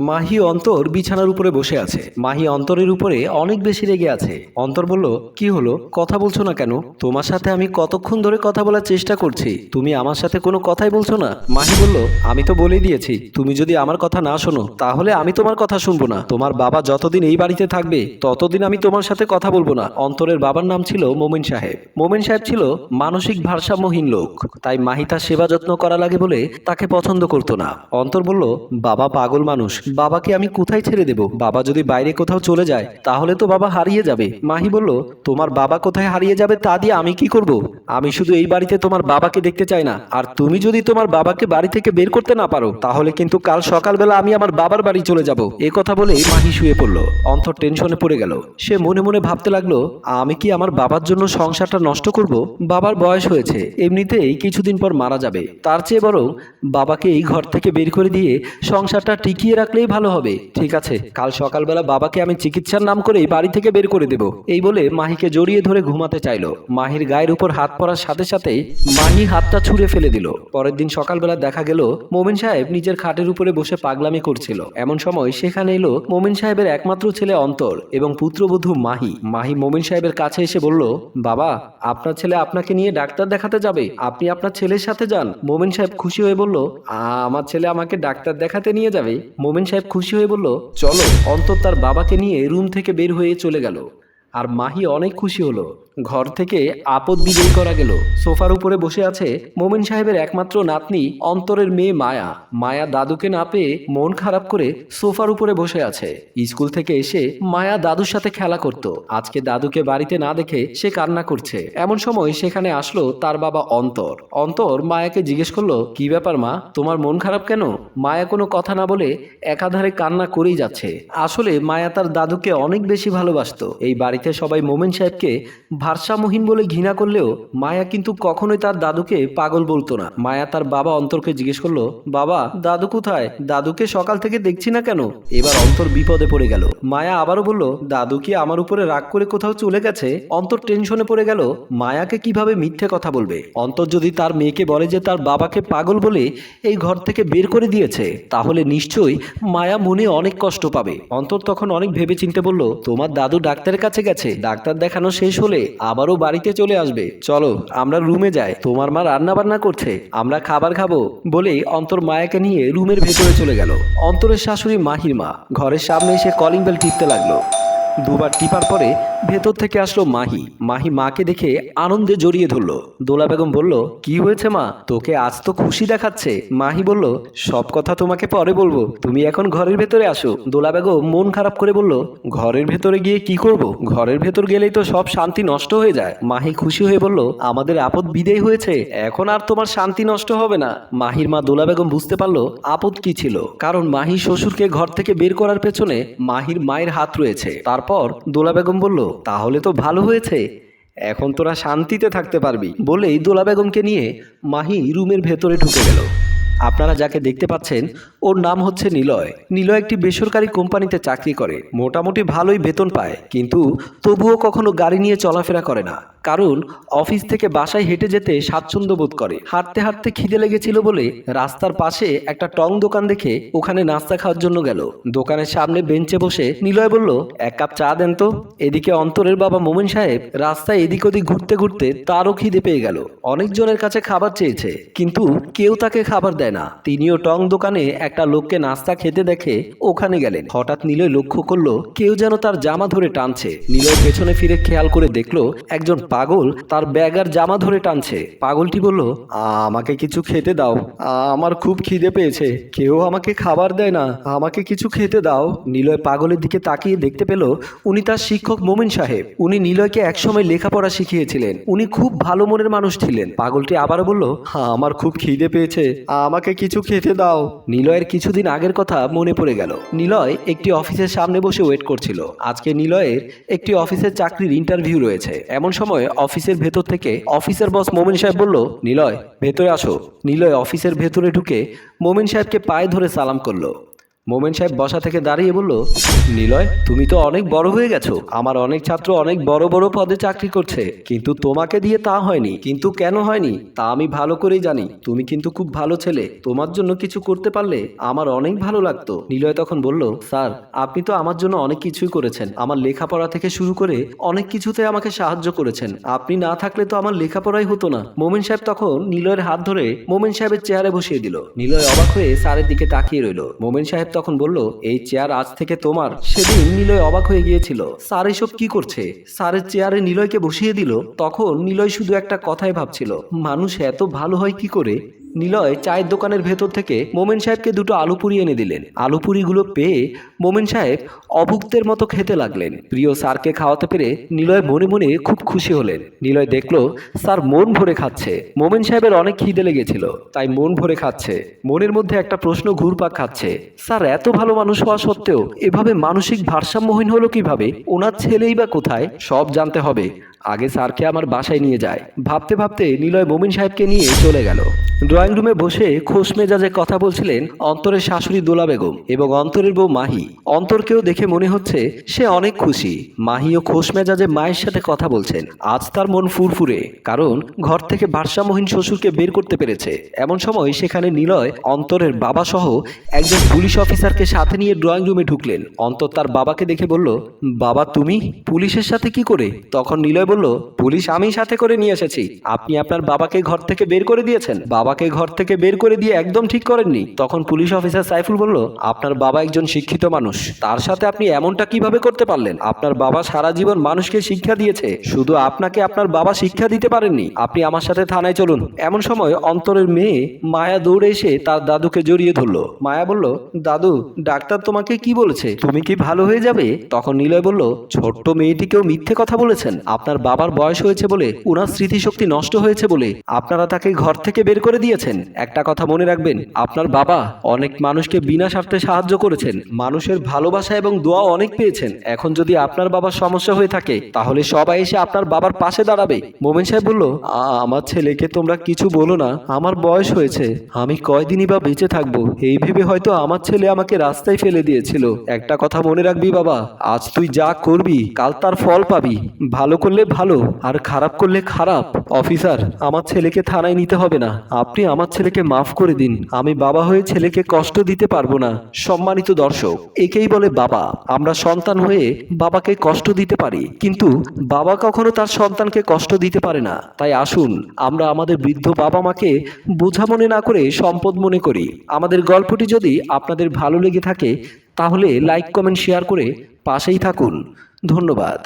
মাহি অন্তর বিছানার উপরে বসে আছে। মাহি অন্তরের উপরে অনেক বেশি রেগে আছে। অন্তর বলল, কি হলো? কথা বলছো না কেন? তোমার সাথে আমি কতক্ষণ ধরে কথা বলার চেষ্টা করছি? তুমি আমার সাথে কোনো কথাই বলছো না? মাহি বলল, আমি তো বলেই দিয়েছি, তুমি যদি আমার কথা না শোনো, তাহলে আমি তোমার কথা শুনব না। তোমার বাবা যতদিন এই বাড়িতে থাকবে, ততদিন আমি তোমার সাথে কথা বলব না। অন্তরের বাবার নাম ছিল মোমিন সাহেব। মোমিন সাহেব ছিল মানসিক ভারসাম্যহীন লোক। তাই মাহি তার সেবা যত্ন করা লাগে বলে তাকে পছন্দ করতো না। অন্তর বলল, বাবা পাগল মানুষ বাবাকে আমি কোথায় ছেড়ে দেব? বাবা যদি বাইরে কোথাও চলে যায়, তাহলে তো বাবা হারিয়ে যাবে। মাহি বলল, তোমার বাবা কোথায় হারিয়ে যাবে তা দিয়ে আমি কি করব? আমি শুধু এই বাড়িতে তোমার বাবাকে দেখতে চাই না। আর তুমি যদি তোমার বাবাকে বাড়ি থেকে বের করতে না পারো, তাহলে কিন্তু কাল সকালবেলা আমি আমার বাবার বাড়ি চলে যাব। এ কথা বলে মাহি শুয়ে পড়ল। অন্তর টেনশনে পড়ে গেল। সে মনে মনে ভাবতে লাগল, আমি কি আমার বাবার জন্য সংসারটা নষ্ট করব? বাবার বয়স হয়েছে, এমনিতেই কিছুদিন পর মারা যাবে। তার চেয়ে বরং বাবাকে এই ঘর থেকে বের করে দিয়ে সংসারটা টিকিয়ে রাখলেই ভালো হবে। ঠিক আছে, কাল সকালবেলা বাবাকে আমি চিকিৎসার নাম করে বাড়ি থেকে বের করে দেব। এই বলে মাহিকে জড়িয়ে ধরে ঘুমাতে চাইলো। মাহির গায়ের উপর হাত পড়ার সাথে সাথে মাহি হাতটা ছুঁড়ে ফেলে দিল। পরের দিন সকালবেলা দেখা গেল, মোমিন সাহেব নিজের খাটের উপরে বসে পাগলামি করছিল। এমন সময় সেখানে এলো মোমিন সাহেবের একমাত্র ছেলে অন্তর এবং পুত্রবধূ মাহি। মাহি মোমিন সাহেবের কাছে এসে বলল, বাবা, আপনার ছেলে আপনাকে নিয়ে ডাক্তার দেখাতে যাবে। আপনি আপনার ছেলের সাথে যান। মোমিন সাহেব খুশি হয়ে বলল আমার ছেলে আমাকে ডাক্তার দেখাতে নিয়ে যাবে। মোমিন সাহেব খুশি হয়ে বলল, চলো, অন্তর তার বাবাকে নিয়ে রুম থেকে বের হয়ে চলে গেল। আর মাহি অনেক খুশি হলো। ঘর থেকে আপদ বিজয়ী করা গেল। সোফার উপরে বসে আছে মোমিন সাহেবের একমাত্র নাতনি, অন্তরের মেয়ে মায়া। মায়া দাদুকে না পেয়ে মন খারাপ করে সোফার উপরে বসে আছে। স্কুল থেকে এসে মায়া দাদুর সাথে খেলা করত। আজকে দাদুকে বাড়িতে না দেখে সে কান্না করছে। এমন সময় সেখানে আসলো তার বাবা অন্তর। অন্তর মায়াকে জিজ্ঞেস করল, কি ব্যাপার মা? তোমার মন খারাপ কেন? মায়া কোনো কথা না বলে একাধারে কান্না করেই যাচ্ছে। আসলে মায়া তার দাদুকে অনেক বেশি ভালোবাসতো। এই বাড়িতে সবাই মোমেন সাহেবকে ভারসাম্যহীন বলে ঘৃণা করলেও মায়া কিন্তু কখনোই তার দাদুকে পাগল বলতো না। মায়া তার বাবা অন্তরকে জিজ্ঞেস করল, বাবা, দাদু কোথায়? দাদুকে সকাল থেকে দেখছি না কেন? এবার অন্তর বিপদে পড়ে গেল। মায়া আবারও বলল, দাদু কি আমার উপরে রাগ করে কোথাও চলে গেছে? অন্তর টেনশনে পড়ে গেল, মায়াকে কীভাবে মিথ্যে কথা বলবে? অন্তর যদি তার মেয়েকে বলে যে তার বাবাকে পাগল বলে এই ঘর থেকে বের করে দিয়েছে, তাহলে নিশ্চয়ই মায়া মনে অনেক কষ্ট পাবে। অন্তর তখন অনেক ভেবে চিনতে বলল, তোমার দাদু ডাক্তারের কাছে গেছে। ডাক্তার দেখানো শেষ হলে আবারও বাড়িতে চলে আসবে। চলো, আমরা রুমে যাই। তোমার মা রান্না বান্না করছে। আমরা খাবার খাব বলে অন্তর মায়াকে নিয়ে রুমের ভেতরে চলে গেল। অন্তরের শাশুড়ি মাহির মা ঘরের সামনে এসে কলিং বেল টিপতে লাগল। দুবার টিপার পরে ভেতর থেকে আসলো মাহি। মাহি মাকে দেখে আনন্দে জড়িয়ে ধরলো। দোলা বেগম বলল, কি হয়েছে মা? তোকে আজ তো খুশি দেখাচ্ছে। মাহি বলল, সব কথা তোমাকে পরে বলব। তুমি এখন ঘরের ভেতরে আসো। দোলা বেগম মন খারাপ করে বলল, ঘরের ভেতরে গিয়ে কি করব? ঘরের ভেতর গেলেই তো সব শান্তি নষ্ট হয়ে যায়। মাহি খুশি হয়ে বলল, আমাদের আপদ বিদেয় হয়েছে। এখন আর তোমার শান্তি নষ্ট হবে না। মাহির মা দোলা বেগম বুঝতে পারল, আপদ কি ছিল। কারণ মাহি শ্বশুরকে ঘর থেকে বের করার পেছনে মাহির মায়ের হাত রয়েছে। তারপর দোলা বেগম বলল, তাহলে তো ভালো হয়েছে। এখন তোরা শান্তিতে থাকতে পারবি। বলেই দোলা বেগমকে নিয়ে মাহি রুমের ভেতরে ঢুকে গেল। আপনারা যাকে দেখতে পাচ্ছেন ওর নাম হচ্ছে নিলয়। নিলয় একটি বেসরকারি কোম্পানিতে চাকরি করে। মোটামুটি ভালোই বেতন পায়। কিন্তু তবুও কখনো গাড়ি নিয়ে চলাফেরা করে না। কারণ অফিস থেকে বাসায় হেঁটে যেতে স্বাচ্ছন্দ্য বোধ করে। হাঁটতে হাঁটতে খিদে লেগেছিল বলে রাস্তার পাশে একটা টং দোকান দেখে ওখানে নাস্তা খাওয়ার জন্য গেল। দোকানের সামনে বেঞ্চে বসে নিলয় বলল, এক কাপ চা দেন তো। এদিকে অন্তরের বাবা মোমিন সাহেব রাস্তায় এদিক ওদিক ঘুরতে ঘুরতে তারও খিদে পেয়ে গেল। অনেকজনের কাছে খাবার চেয়েছে, কিন্তু কেউ তাকে খাবার দেয় না। তিনিও টং দোকানে একটা লোককে নাস্তা খেতে দেখে ওখানে গেলেন। হঠাৎ নিলয় লক্ষ্য করল, কেউ যেন তার জামা ধরে টানছে। নিলয় পেছনে ফিরে খেয়াল করে দেখল, একজন পাগল তার ব্যাগ আর জামা ধরে টানছে। পাগলটি বলল আমাকে কিছু খেতে দাও। আমার খুব খিদে পেয়েছে। কেউ আমাকে খাবার দেয় না। আমাকে কিছু খেতে দাও। নিলয় পাগলের দিকে তাকিয়ে দেখতে পেল, উনি তার শিক্ষক মোমিন সাহেব। উনি নিলয়কে একসময় লেখাপড়া শিখিয়েছিলেন। উনি খুব ভালো মনের মানুষ ছিলেন। পাগলটি আবার বলল হ্যাঁ আমার খুব খিদে পেয়েছে। আমাকে কিছু খেতে দাও। নিলয়ের কিছুদিন আগের কথা মনে পড়ে গেল। নিলয় একটি অফিসের সামনে বসে ওয়েট করছিল। আজকে নিলয়ের একটি অফিসের চাকরির ইন্টারভিউ রয়েছে। এমন সময় অফিসের ভেতর থেকে অফিসের বস মোমিন সাহেব বলল, নিলয়, ভেতরে আসো। নিলয় অফিসের ভেতরে ঢুকে মোমিন সাহেবকে পায়ে ধরে সালাম করল। মোমেন সাহেব বসা থেকে দাঁড়িয়ে বলল, নিলয়, তুমি তো অনেক বড় হয়ে গেছো। আমার অনেক ছাত্র অনেক বড় বড় পদে চাকরি করছে। কিন্তু তোমাকে দিয়ে তা হয়নি। কিন্তু কেন হয়নি? তা আমি ভালো করেই জানি। তুমি কিন্তু খুব ভালো ছেলে। তোমার জন্য কিছু করতে পারলে আমার অনেক ভালো লাগতো। নিলয় তখন বলল, স্যার, আপনি তো আমার জন্য অনেক কিছুই করেছেন। আমার লেখাপড়া থেকে শুরু করে অনেক কিছুতে আমাকে সাহায্য করেছেন। আপনি না থাকলে তো আমার লেখাপড়াই হতো না। মোমেন সাহেব তখন নিলয়ের হাত ধরে মোমেন সাহেবের চেয়ারে বসিয়ে দিল। নিলয় অবাক হয়ে স্যারের দিকে তাকিয়ে রইল। মোমেন সাহেব তখন বলল, এই চেয়ার আজ থেকে তোমার। সেদিন নিলয় অবাক হয়ে গিয়েছিল। স্যার, এসব কি করছে? স্যারের চেয়ারে নিলয়কে বসিয়ে দিল। তখন নিলয় শুধু একটা কথাই ভাবছিল। মানুষ এত ভালো হয় কি করে? নিলয় চায়ের দোকানের ভেতর থেকে মোমেন সাহেবকে দুটো আলু পুরি এনে দিলেন। আলু পুরিগুলো পেয়ে মোমেন সাহেব অভুক্তের মতো খেতে লাগলেন। প্রিয় স্যারকে খাওয়াতে পেরে নিলয় মনে মনে খুব খুশি হলেন। নিলয় দেখল, স্যার মন ভরে খাচ্ছে। মোমেন সাহেবের অনেক খিদে লেগেছিল, তাই মন ভরে খাচ্ছে। মনের মধ্যে একটা প্রশ্ন ঘুরপাক খাচ্ছে। স্যার, এত ভালো মানুষ হওয়া সত্ত্বেও এভাবে মানসিক ভারসাম্যহীন হলো কীভাবে? ওনার ছেলেই বা কোথায়? সব জানতে হবে। আগে স্যারকে আমার বাসায় নিয়ে যায়। ভাবতে ভাবতে নিলয় মোমিন সাহেবকে নিয়ে চলে গেল। ড্রয়িং রুমে বসে খোশ মেজাজে কথা বলছিলেন অন্তরের শাশুড়ি দোলা বেগম এবং অন্তরের বউ মাহি। অন্তরকেও দেখে মনে হচ্ছে সে অনেক খুশি। মাহিও খোশ মেজাজে মায়ের সাথে কথা বলছেন। আজ তার মন ফুরফুরে, কারণ ঘর থেকে ভারসাম্যহীন শ্বশুরকে বের করতে পেরেছে। এমন সময় সেখানে নিলয়, অন্তরের বাবা সহ একজন পুলিশ অফিসারকে সাথে নিয়ে ড্রয়িং রুমে ঢুকলেন। অন্তর তার বাবাকে দেখে বলল, বাবা, তুমি? পুলিশের সাথে কি করে? তখন নিলয় বলল, পুলিশ আমি সাথে করে নিয়ে এসেছি। আপনি আপনার বাবাকে ঘর থেকে বের করে দিয়েছেন। বাবাকে ঘর থেকে বের করে দিয়ে একদম ঠিক করেননি। তখন পুলিশ অফিসার সাইফুল বলল, আপনার বাবা একজন শিক্ষিত মানুষ। তার সাথে আপনি এমনটা কীভাবে করতে পারলেন? আপনার বাবা সারা জীবন মানুষকে শিক্ষা দিয়েছে। শুধু আপনাকে আপনার বাবা শিক্ষা দিতে পারেননি। আপনি আমার সাথে থানায় চলুন। এমন সময় অন্তরের মেয়ে মায়া দৌড়ে এসে তার দাদুকে জড়িয়ে ধরলো। মায়া বলল, দাদু, ডাক্তার তোমাকে কি বলেছে? তুমি কি ভালো হয়ে যাবে? তখন নিলয় বলল, ছোট্ট মেয়েটিকেও মিথ্যে কথা বলেছেন। আপনার বাবার বয়স হয়েছে বলে ওনার স্মৃতিশক্তি নষ্ট হয়েছে বলে। আপনারা তাকে ঘর থেকে বের করে দিয়েছেন। একটা কথা মনে রাখবেন, আপনার বাবা অনেক মানুষকে বিনা স্বার্থে সাহায্য করেছেন, মানুষের ভালোবাসা এবং দোয়া অনেক পেয়েছেন। এখন যদি আপনার বাবার সমস্যা হয়ে থাকে, তাহলে সবাই এসে আপনার বাবার পাশে দাঁড়াবে। মোমেন সাহেব বলল, "আ- আমার ছেলেকে তোমরা কিছু বলো না, আমার বয়স হয়েছে, আমি কয়দিনই বা বেঁচে থাকব। এই ভেবে হয়তো আমার ছেলে আমাকে রাস্তায় ফেলে দিয়েছিল। একটা কথা মনে রাখবি বাবা, আজ তুই যা করবি, কাল তার ফল পাবি। ভালো করলে ভালো, আর খারাপ করলে খারাপ। অফিসার, আমার ছেলেকে থানায় নিতে হবে না। আপনি আমার ছেলেকে মাফ করে দিন। আমি বাবা হয়ে ছেলেকে কষ্ট দিতে পারব না, সম্মানিত দর্শক। একেই বলে বাবা। আমরা সন্তান হয়ে বাবাকে কষ্ট দিতে পারি, কিন্তু বাবা কখনো তার সন্তানকে কষ্ট দিতে পারে না। তাই আসুন, আমরা আমাদের বৃদ্ধ বাবা মাকে বোঝা মনে না করে সম্পদ মনে করি। আমাদের গল্পটি যদি আপনাদের ভালো লেগে থাকে, তাহলে লাইক, কমেন্ট, শেয়ার করে পাশেই থাকুন। ধন্যবাদ।